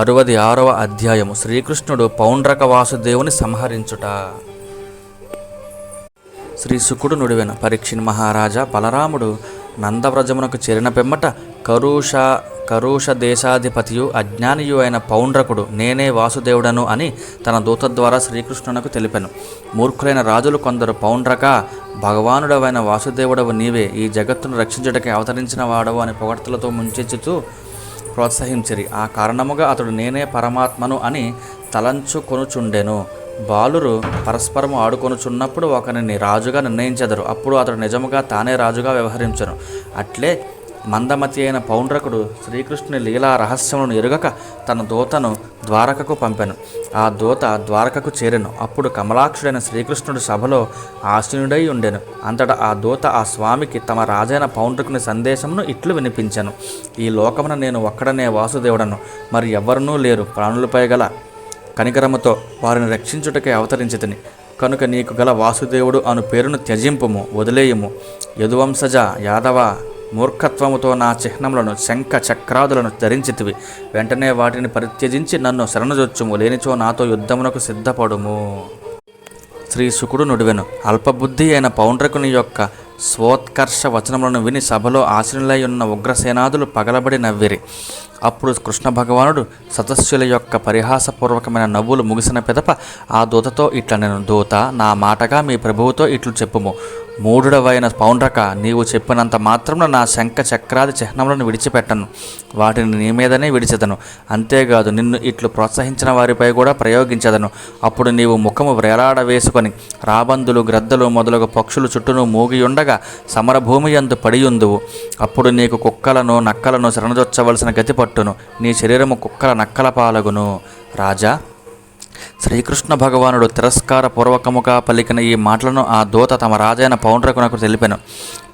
అరవది ఆరవ అధ్యాయము. శ్రీకృష్ణుడు పౌండ్రక వాసుదేవుని సంహరించుట. శ్రీ శుకుడు నుడివెన పరీక్షిన్ మహారాజా బలరాముడు నందవ్రజమునకు చేరిన పిమ్మట కరుష కరుష దేశాధిపతియు అజ్ఞానియు అయిన పౌండ్రకుడు నేనే వాసుదేవుడను అని తన దూత ద్వారా శ్రీకృష్ణునకు తెలిపాను. మూర్ఖులైన రాజులు కొందరు పౌండ్రక భగవానుడవైన వాసుదేవుడవు నీవే ఈ జగత్తును రక్షించుటకి అవతరించిన వాడవు అని పొగడ్తలతో ముంచెచ్చుతూ ప్రోత్సహించిరి. ఆ కారణముగా అతడు నేనే పరమాత్మను అని తలంచుకొనుచుండెను. బాలురు పరస్పరము ఆడుకొనుచున్నప్పుడు ఒకరిని రాజుగా నిర్ణయించెదరు. అప్పుడు అతడు నిజముగా తానే రాజుగా వ్యవహరించను. అట్లే మందమతి అయిన పౌండ్రకుడు శ్రీకృష్ణుని లీలా రహస్యములను ఎరుగక తన దూతను ద్వారకకు పంపెను. ఆ దూత ద్వారకకు చేరెను. అప్పుడు కమలాక్షుడైన శ్రీకృష్ణుడు సభలో ఆశీనుడై ఉండెను. అంతటా ఆ దూత ఆ స్వామికి తమ రాజైన పౌండ్రకుని సందేశమును ఇట్లు వినిపించెను. ఈ లోకమున నేను ఒక్కడనే వాసుదేవుడను. మరి ఎవ్వరనూ లేరు. ప్రాణులపై గల కనికరముతో వారిని రక్షించుటకే అవతరించితిని. కనుక నీకు గల వాసుదేవుడు అను పేరును త్యజింపుము వదిలేయము. యదువంశజ యాదవ మూర్ఖత్వముతో నా చిహ్నములను శంఖ చక్రాదులను ధరించితివి. వెంటనే వాటిని పరిత్యజించి నన్ను శరణజొచ్చుము. లేనిచో నాతో యుద్ధమునకు సిద్ధపడుము. శ్రీ శుకుడు నుడివెను. అల్పబుద్ధి అయిన పౌండ్రకుని యొక్క స్వోత్కర్ష వచనములను విని సభలో ఆశీనులై ఉన్న ఉగ్రసేనాదులు పగలబడి నవ్విరి. అప్పుడు కృష్ణ భగవానుడు సదస్సుల యొక్క పరిహాసపూర్వకమైన నవ్వులు ముగిసిన పిదప ఆ దూతతో ఇట్ల నేను దూత నా మాటగా మీ ప్రభువుతో ఇట్లు చెప్పుము. మూఢుడవైన పౌండ్రక నీవు చెప్పినంత మాత్రమున నా శంఖ చక్రాది చిహ్నములను విడిచిపెట్టను. వాటిని నీ మీదనే విడిచెదను. అంతేకాదు నిన్ను ఇట్లు ప్రోత్సహించిన వారిపై కూడా ప్రయోగించదను. అప్పుడు నీవు ముఖము వ్రేలాడ వేసుకొని రాబందులు గ్రద్దలు మొదలగు పక్షులు చుట్టూను మూగియుండగా సమరభూమి యందు పడియుందువు. అప్పుడు నీకు కుక్కలను నక్కలను శరణజొచ్చవలసిన గతి పట్టును నీ శరీరము కుక్కల నక్కల పాలగును. రాజా శ్రీకృష్ణ భగవానుడు తిరస్కార పూర్వకముగా పలికిన ఈ మాటలను ఆ దూత తమ రాజైన పౌండ్రకునకు తెలిపెను.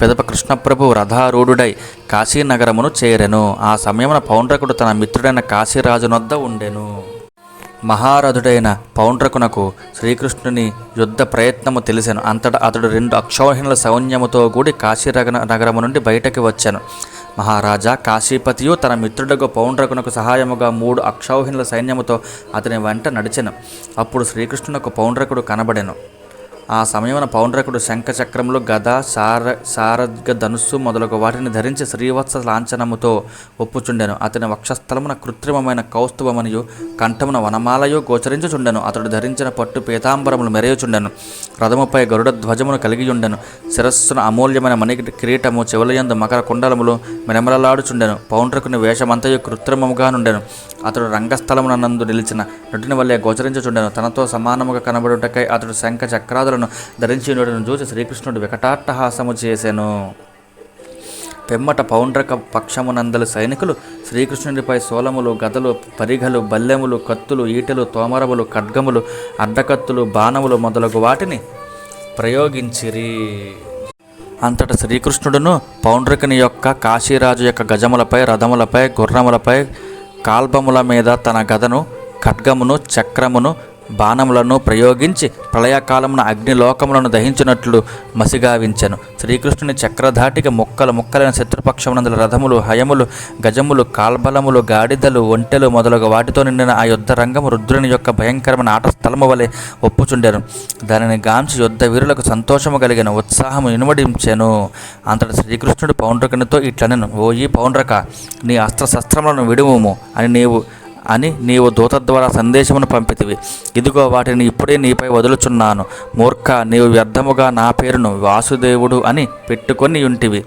పెదప కృష్ణప్రభు రథారూఢుడై కాశీనగరమును చేరెను. ఆ సమయమున పౌండ్రకుడు తన మిత్రుడైన కాశీరాజునొద్ద ఉండెను. మహారథుడైన పౌండ్రకునకు శ్రీకృష్ణుని యుద్ధ ప్రయత్నము తెలిసెను. అంతటా అతడు రెండు అక్షౌహిణుల సౌన్యముతో కూడి కాశీరగ నగరము నుండి బయటకి వచ్చాను. మహారాజా కాశీపతియు తన మిత్రుడకు పౌండ్రకునకు సహాయముగా మూడు అక్షౌహిణుల సైన్యముతో అతని వెంట నడిచెను. అప్పుడు శ్రీకృష్ణునకు పౌండ్రకుడు కనబడెను. ఆ సమయమున పౌండ్రకుడు శంఖ చక్రములు గద సార సారగ ధనుస్సు మొదలగు వాటిని ధరించి శ్రీవత్స లాంఛనముతో ఒప్పుచుండెను. అతని వక్షస్థలమున కృత్రిమమైన కౌస్తుభమనియు కంఠమున వనమాలయు గోచరించుచుండెను. అతడు ధరించిన పట్టు పీతాంబరములు మెరయుచుండెను. రథముపై గరుడ ధ్వజమును కలిగి ఉండెను శిరస్సున అమూల్యమైన మణి కిరీటము చెవులయందు మకర కుండలములు మినమలలాడుచుండెను పౌండ్రకుని వేషమంతయు కృత్రిమముగా నుండెను. అతడు రంగస్థలమున నందు నిలిచిన నటుని వల్లే గోచరించుచుండెను. తనతో సమానముగా కనబడుటకై అతడు శంఖ చక్రాదులను ధరించి ఉండటను చూసి శ్రీకృష్ణుడు వికటాట్టహాసము చేశాను పెమ్మట పౌండ్రక పక్షమునందలు సైనికులు శ్రీకృష్ణుడిపై సోలములు గదలు పరిఘలు బల్లెములు కత్తులు ఈటెలు తోమరములు ఖడ్గములు అడ్డకత్తులు బాణములు మొదలగు వాటిని ప్రయోగించిరి. అంతట శ్రీకృష్ణుడును పౌండ్రకుని యొక్క కాశీరాజు యొక్క గజములపై రథములపై గుర్రములపై కాల్బముల మీద తన గదను ఖడ్గమును చక్రమును బాణములను ప్రయోగించి ప్రళయకాలమున అగ్నిలోకములను దహించినట్లు మసిగావించెను. శ్రీకృష్ణుని చక్రధాటిక ముక్కలు ముక్కలైన శత్రుపక్షమునందుల రథములు హయములు గజములు కాల్బలములు గాడిదలు ఒంటెలు మొదలగు వాటితో నిండిన ఆ యుద్ధ రంగము రుద్రుని యొక్క భయంకరమైన ఆట స్థలము వలె ఒప్పుచుండెను. దానిని గాంచి యుద్ధ వీరులకు సంతోషము కలిగిన ఉత్సాహము ఇనుమడించెను. అంతటి శ్రీకృష్ణుడు పౌండ్రకునితో ఇట్లనెను ఓ ఈ పౌండ్రక నీ అస్త్రశస్త్రములను విడువుము అని నీవు అని నీవు దూత ద్వారా సందేశమును పంపితివి. ఇదిగో వాటిని ఇప్పుడే నీపై వదులుచున్నాను. మూర్ఖ నీవు వ్యర్థముగా నా పేరును వాసుదేవుడు అని పెట్టుకొని ఉంటివి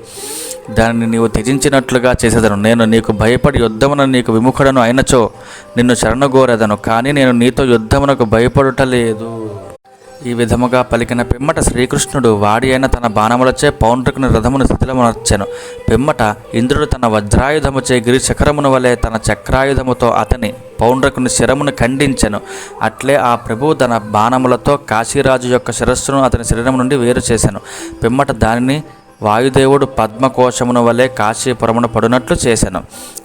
దానిని నీవు త్యజించినట్లుగా చేసేదను. నేను నీకు భయపడి యుద్ధమున నీకు విముఖుడను అయినచో నిన్ను శరణగోరెదను. కానీ నేను నీతో యుద్ధమునకు భయపడుటలేదు. ఈ విధముగా పలికిన పిమ్మట శ్రీకృష్ణుడు వాడి అయిన తన బాణములచే పౌండ్రకుని రథమును శిథిలమునర్చెను. పిమ్మట ఇంద్రుడు తన వజ్రాయుధముచే గిరి శిఖరమును వలె తన చక్రాయుధముతో అతని పౌండ్రకుని శిరమును ఖండించెను. అట్లే ఆ ప్రభువు తన బాణములతో కాశీరాజు యొక్క శిరస్సును అతని శరీరం నుండి వేరు చేశాను పిమ్మట దానిని వాయుదేవుడు పద్మకోశమును వలె కాశీపురమును పడునట్లు చేశాను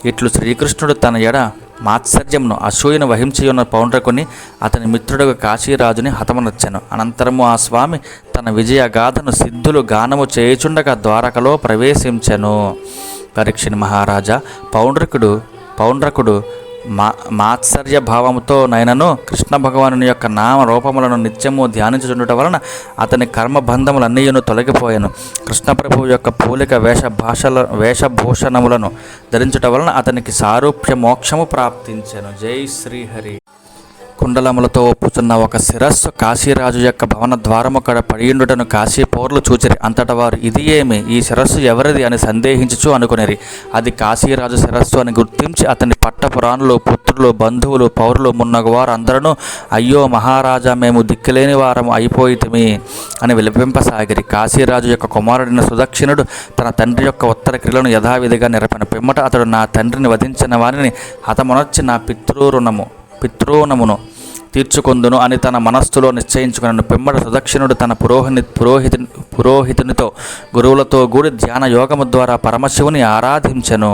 ఇట్లు శ్రీకృష్ణుడు తన ఎడ మాత్సర్యమును అసూయను వహించియున్న పౌండ్రకుని అతని మిత్రుడు కాశీరాజుని హతమనొచ్చెను. అనంతరము ఆ స్వామి తన విజయ గాథను సిద్ధులు గానము చేయుచుండగా ద్వారకలో ప్రవేశించెను. పరీక్షని మహారాజా పౌండ్రకుడు పౌండ్రకుడు మా మాత్సర్య భావముతో నైనను కృష్ణ భగవానుని యొక్క నామ రూపములను నిత్యము ధ్యానించుచుండుట వలన అతని కర్మబంధములన్నీయును తొలగిపోయాను. కృష్ణ ప్రభు యొక్క పూలిక వేష భాషల వేషభూషణములను ధరించుట వలన అతనికి సారూప్య మోక్షము ప్రాప్తించెను. జై శ్రీహరి. కుండలములతో ఒప్పుచున్న ఒక శిరస్సు కాశీరాజు యొక్క భవన ద్వారము కడ పడియుండుటను కాశీ పౌరులు చూచిరి. అంతట వారు ఇది ఏమి? ఈ శిరస్సు ఎవరిది అని సందేహించుచు అనుకునిరి. అది కాశీరాజు శిరస్సు అని గుర్తించి అతని పట్ట పురాణులు పుత్రులు బంధువులు పౌరులు మున్నగవారు అందరూ అయ్యో మహారాజా మేము దిక్కులేని వారము అయిపోయితిమి అని విలపింపసాగిరి. కాశీరాజు యొక్క కుమారుడైన సుదక్షిణుడు తన తండ్రి యొక్క ఉత్తర క్రియలను యథావిధిగా నిరపిన. పిమ్మట అతడు నా తండ్రిని వధించిన వారిని హతమునొచ్చి నా పితృరుణము. పితృణమును తీర్చుకొందును అని తన మనస్సులో నిశ్చయించుకున్నాను పిమ్మట సుదక్షిణుడు తన పురోహిని పురోహితు పురోహితునితో గురువులతో కూడి ధ్యాన యోగము ద్వారా పరమశివుని ఆరాధించెను.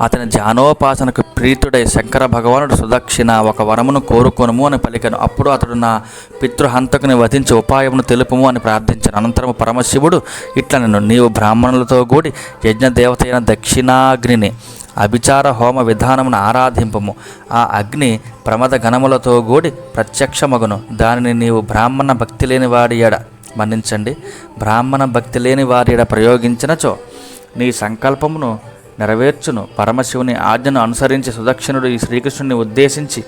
అతని ధ్యానోపాసనకు ప్రీతుడై శంకర భగవానుడు సుదక్షిణ ఒక వరమును కోరుకొనుము అని పలికను. అప్పుడు అతడు నా పితృహంతకుని వధించి ఉపాయమును తెలుపుము అని ప్రార్థించాను అనంతరము పరమశివుడు ఇట్లనను నేను నీవు బ్రాహ్మణులతో కూడి యజ్ఞదేవత అయిన దక్షిణాగ్నిని అభిచార హోమ విధానమును ఆరాధింపము. ఆ అగ్ని ప్రమద గణములతో కూడి ప్రత్యక్షమగును. దానిని నీవు బ్రాహ్మణ భక్తి లేని వారి ఎడ మన్నించండి. బ్రాహ్మణ భక్తి లేని వారి ఎడ ప్రయోగించినచో నీ సంకల్పమును నెరవేర్చును. పరమశివుని ఆజ్ఞను అనుసరించి సుదక్షిణుడు ఈ శ్రీకృష్ణుని ఉద్దేశించి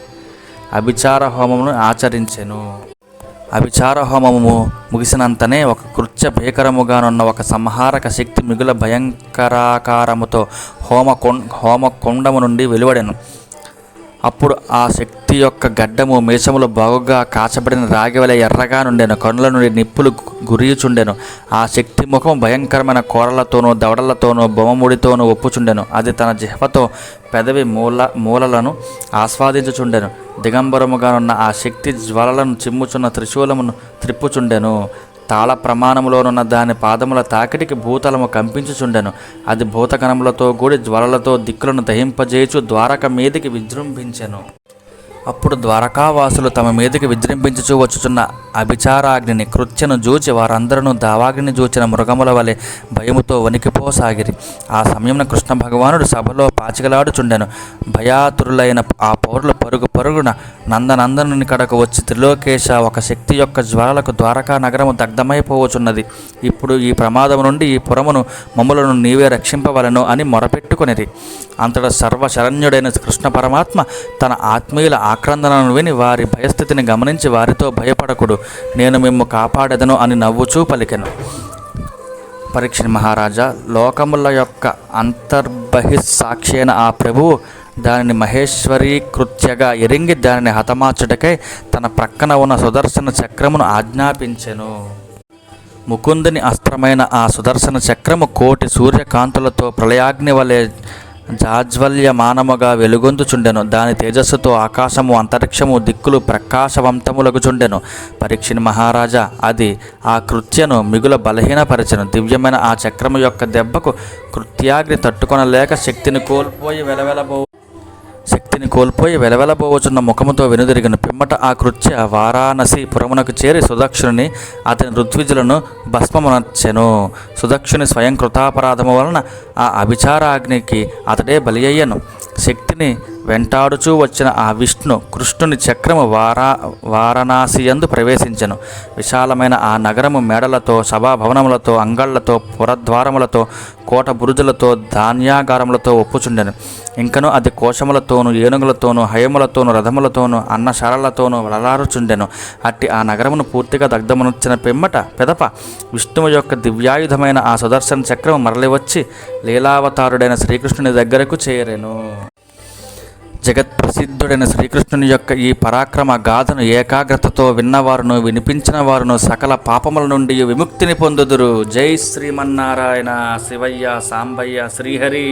అభిచార హోమమును ఆచరించెను. అభిచార హోమము ముగిసినంతనే ఒక కృత్య భీకరముగానున్న ఒక సంహారక శక్తి మిగుల భయంకరాకారముతో హోమ కొం హోమ కొండము నుండి వెలువడెను. అప్పుడు ఆ శక్తి యొక్క గడ్డము మీసములు బాగుగా కాచబడిన రాగివల ఎర్రగా నుండెను. కనుల నుండి నిప్పులు గురియుచుండెను. ఆ శక్తి ముఖం భయంకరమైన కోరలతోనూ దవడలతోనూ బొమ్మముడితోనూ ఒప్పుచుండెను. అది తన జిహ్వతో పెదవి మూల మూలలను ఆస్వాదించుచుండెను. దిగంబరముగానున్న ఆ శక్తి జ్వలలను చిమ్ముచున్న త్రిశూలమును త్రిప్పుచుండెను. తాళ ప్రమాణములోనున్న దాని పాదముల తాకిడికి భూతలము కంపించుచుండెను. అది భూతకణములతో కూడి జ్వలలతో దిక్కులను దహింపజేయచు ద్వారక మీదికి విజృంభించెను. అప్పుడు ద్వారకావాసులు తమ మీదకి విజృంభించుచూ వచ్చుచున్న అభిచారాగ్నిని కృత్యను జూచి వారందరూ దావాగ్ని జూచిన మృగముల వలె భయముతో వణికిపోసాగిరి. ఆ సమయమున కృష్ణ భగవానుడు సభలో పాచికలాడుచుండెను. భయాతురులైన ఆ పౌరులు పరుగు పరుగున నందనందనుని కడకు వచ్చి త్రిలోకేశ ఒక శక్తి యొక్క జ్వాలలకు ద్వారకా నగరము దగ్ధమైపోవచున్నది ఇప్పుడు ఈ ప్రమాదం నుండి ఈ పురమును మమ్ములను నీవే రక్షింపవలను అని మొరపెట్టుకొనిరి. అంతటా సర్వశరణ్యుడైన కృష్ణ పరమాత్మ తన ఆత్మీయుల ఆక్రందనను విని వారి భయస్థితిని గమనించి వారితో భయపడకుడు. నేను మిమ్ము కాపాడెదను అని నవ్వుచూ పలికెను. పరీక్ష మహారాజా లోకముల యొక్క అంతర్బహిస్సాక్షైన ఆ ప్రభువు దానిని మహేశ్వరీ కృత్యగా ఎరింగి దానిని హతమార్చుటకై తన ప్రక్కన ఉన్న సుదర్శన చక్రమును ఆజ్ఞాపించెను. ముకుందుని అస్త్రమైన ఆ సుదర్శన చక్రము కోటి సూర్యకాంతులతో ప్రళయాగ్ని వలె జాజ్వల్యమానముగా వెలుగొందుచుండెను. దాని తేజస్సుతో ఆకాశము అంతరిక్షము దిక్కులు ప్రకాశవంతములగుచుండెను. పరీక్షిని మహారాజా అది ఆ కృత్యను మిగుల బలహీనపరచను. దివ్యమైన ఆ చక్రము యొక్క దెబ్బకు కృత్యాగ్ని తట్టుకొనలేక శక్తిని కోల్పోయి వెలవెలబో శక్తిని కోల్పోయి వెలవెలబోవచున్న ముఖముతో వెనుదిరిగిన పిమ్మట ఆ కృత్య వారాణసి పురమునకు చేరి సుదక్షుని అతని ఋత్విజులను భస్మమునర్చెను. సుదక్షుని స్వయం కృతాపరాధము వలన ఆ అభిచారాగ్నికి అతడే బలి అయ్యను శక్తిని వెంటాడుచూ వచ్చిన ఆ విష్ణు కృష్ణుని చక్రము వారా వారణాసియందు ప్రవేశించెను. విశాలమైన ఆ నగరము మేడలతో సభాభవనములతో అంగళ్ళతో పురద్వారములతో కోట బురుజులతో ధాన్యాగారములతో ఒప్పుచుండెను. ఇంకను అది కోశములతోనూ ఏనుగులతోనూ హయములతోనూ రథములతోనూ అన్నశాలలతోనూ వలలారుచుండెను. అట్టి ఆ నగరమును పూర్తిగా దగ్ధమునొచ్చిన పిమ్మట పెదప విష్ణువు యొక్క దివ్యాయుధమైన ఆ సుదర్శన చక్రము మరలి వచ్చి లీలావతారుడైన శ్రీకృష్ణుని దగ్గరకు చేరెను. జగత్ ప్రసిద్ధుడైన శ్రీకృష్ణుని యొక్క ఈ పరాక్రమ గాథను ఏకాగ్రతతో విన్నవారును వినిపించిన వారును సకల పాపముల నుండి విముక్తిని పొందుదురు. జై శ్రీమన్నారాయణ శివయ్య సాంబయ్య శ్రీహరి.